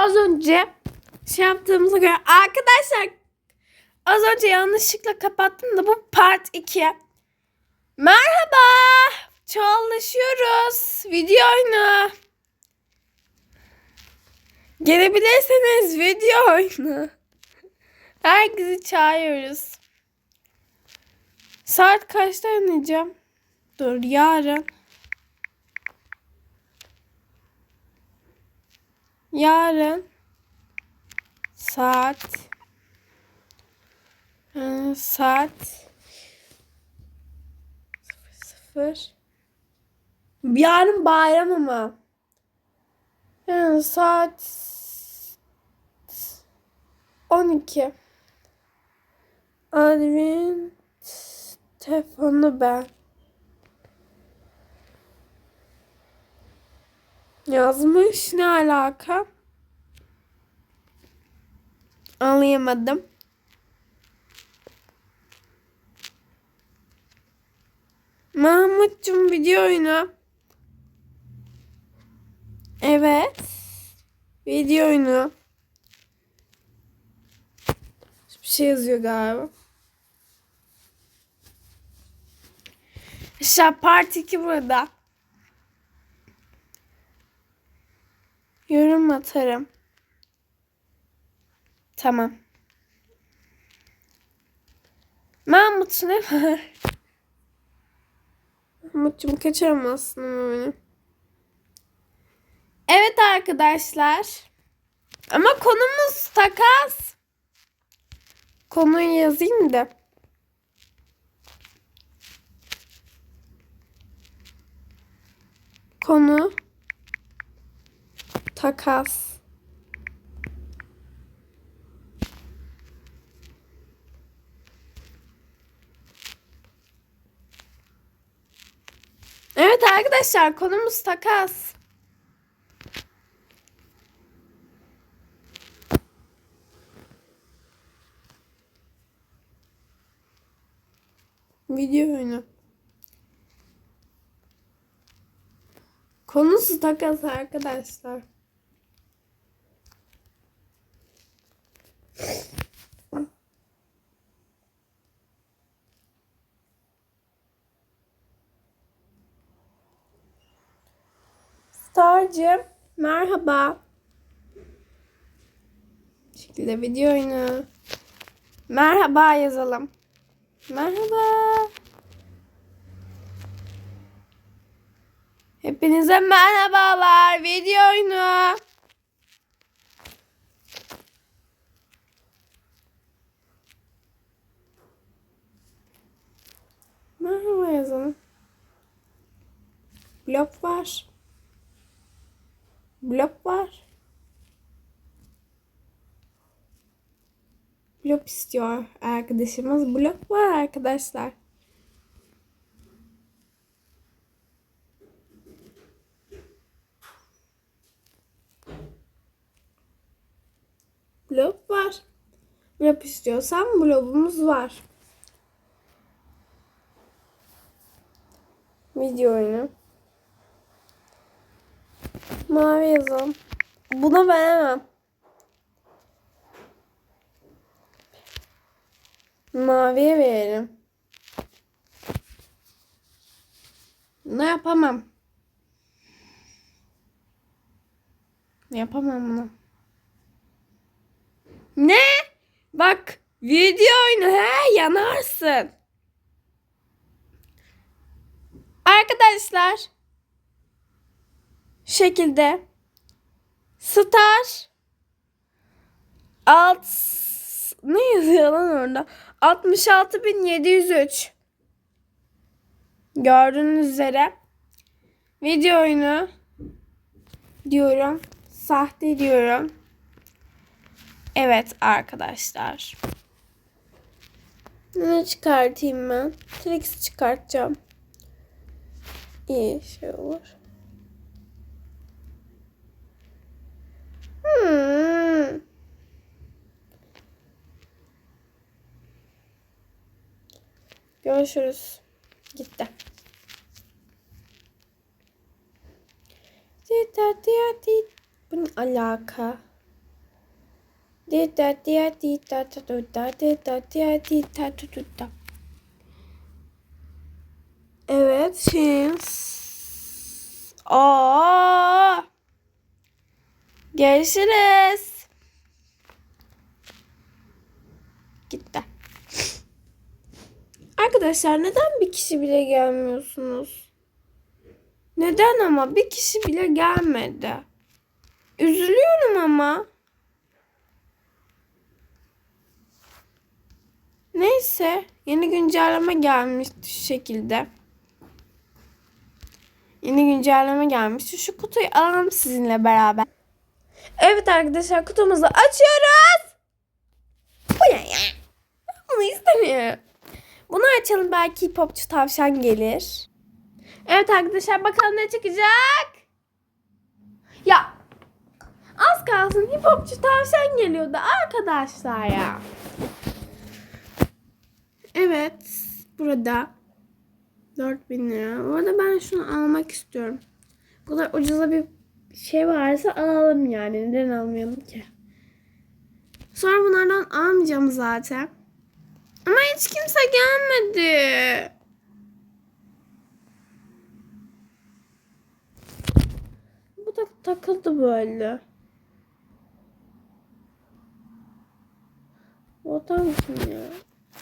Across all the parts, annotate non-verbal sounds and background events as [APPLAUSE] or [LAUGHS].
az önce şey yaptığımıza göre arkadaşlar az önce yanlışlıkla kapattım da bu part 2. Merhaba. Çalışıyoruz. Video oyunu. Gelebilirseniz video oyunu. Herkesi çağırıyoruz. Saat kaçta oynayacağım? Dur yarın. Yarın saat e, saat sıfır sıfır. Yarın bayram ama. Yani saat 12 admin telefonu ben. Yazmış ne alaka anlayamadım. Mahmut'cum video oyunu. Evet. Video oyunu. Bir şey yazıyor galiba. İşte part 2 burada. Yorum atarım. Tamam. Mahmut ne var? Mahmut'cum kaçıramazsın ama beni. Evet arkadaşlar. Ama konumuz takas. Konuyu yazayım da. Konu takas. Evet arkadaşlar konumuz takas. Video oyunu. Konusu takas arkadaşlar. Starcığım merhaba. Bu şekilde video oyunu. Merhaba yazalım. Merhaba. Hepinize merhabalar. Video oyunu. Merhaba yazalım. Blok var. Blok var. Blok istiyor arkadaşımız. Blok var arkadaşlar. Blok var. Blok istiyorsan blogumuz var. Video oyunu. Mavi yazalım. Buna veremem. Maviye verelim. Ne yapamam. Yapamam bunu. Ne? Bak video oyunu he yanarsın. Arkadaşlar şekilde star alt ne yazıyor lan orada? 66703 Gördüğünüz üzere video oyunu diyorum. Sahte diyorum. Evet arkadaşlar. Ne çıkartayım ben? Trix çıkartacağım. İyi şey olur. Hmm. Görüşürüz. Gitti. Bu ne alaka? Di da di da di da da da da di da di da di da da da da. Evet şimdi. Aa. Görüşürüz. Gitti. Arkadaşlar neden bir kişi bile gelmiyorsunuz? Neden ama bir kişi bile gelmedi. Üzülüyorum ama. Neyse yeni güncelleme gelmişti şu şekilde. Yeni güncelleme gelmişti. Şu kutuyu alalım sizinle beraber. Evet arkadaşlar kutumuzu açıyoruz. Bu ne ya? Bunu istemiyorum. Bunu açalım belki popçu tavşan gelir. Evet arkadaşlar bakalım ne çıkacak. Ya az kalsın hip hopçu tavşan geliyordu arkadaşlar ya. Evet burada 4000 lira. Bu arada ben şunu almak istiyorum. Bu kadar ucuza bir şey varsa alalım yani. Neden almayalım ki? Sonra bunlardan almayacağım zaten. Ama hiç kimse gelmedi. Bu da takıldı böyle. Bu adam kim ya?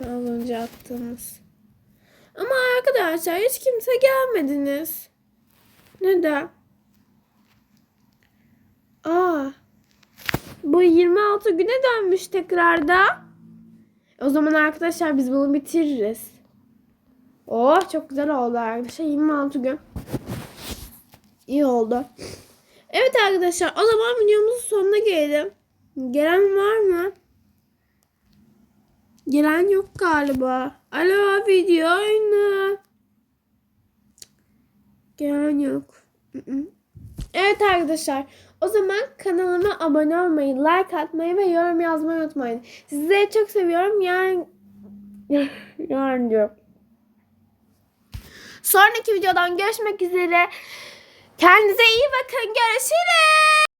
Az önce attığımız. Ama arkadaşlar hiç kimse gelmediniz. Neden? Aa. Bu 26 güne dönmüş tekrarda. O zaman arkadaşlar biz bunu bitiririz. Oh çok güzel oldu arkadaşlar. 26 gün. İyi oldu. Evet arkadaşlar o zaman videomuzun sonuna gelelim. Gelen var mı? Gelen yok galiba. Alo video oyunu. Gelen yok. Hı hı. Evet arkadaşlar. O zaman kanalıma abone olmayı, like atmayı ve yorum yazmayı unutmayın. Sizleri çok seviyorum. Yarın [LAUGHS] yarın diyorum. Sonraki videodan görüşmek üzere. Kendinize iyi bakın. Görüşürüz.